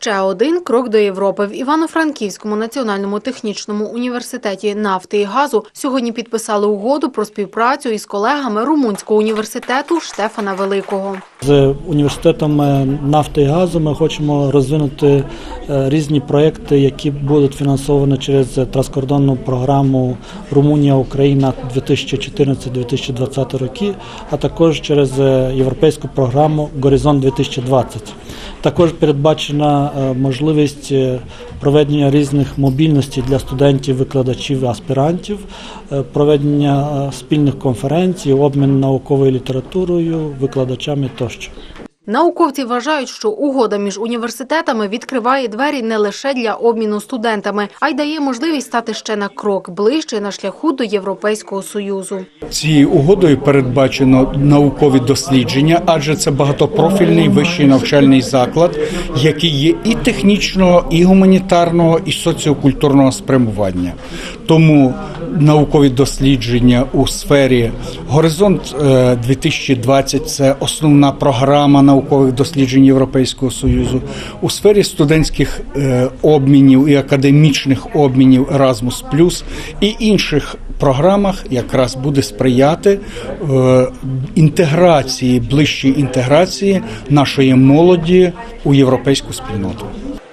Ще один крок до Європи в Івано-Франківському національному технічному університеті нафти і газу сьогодні підписали угоду про співпрацю із колегами Румунського університету Штефана Великого. З університетом нафти і газу ми хочемо розвинути е, різні проекти, які будуть фінансовані через транскордонну програму Румунія Україна 2014-2020 роки, а також через е, європейську програму Горизонт 2020. Також передбачена е, можливість е, проведення різних мобільностей для студентів, викладачів аспірантів, е, проведення спільних конференцій, обмін науковою літературою, викладачами тощо. Науковці вважають, що угода між університетами відкриває двері не лише для обміну студентами, а й дає можливість стати ще на крок ближче на шляху до Європейського союзу. Цією угодою передбачено наукові дослідження, адже це багатопрофільний вищий навчальний заклад, який є і технічного, і гуманітарного, і соціокультурного спрямування. Тому наукові дослідження у сфері Горизонт е, 2020 – це основна програма наукових досліджень Європейського союзу. У сфері студентських е, обмінів і академічних обмінів Erasmus+, і інших програмах якраз буде сприяти е, інтеграції, ближчій інтеграції нашої молоді у європейську спільноту.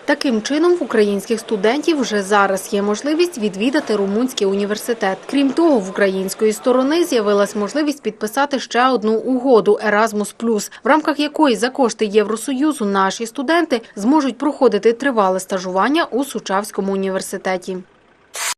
Таким чином, в українських студентів вже зараз є можливість відвідати румунський університет. Крім того, в української сторони з'явилась можливість підписати ще одну угоду Erasmus+, в рамках якої за кошти Євросоюзу наші студенти зможуть проходити тривале стажування у Сучавському університеті.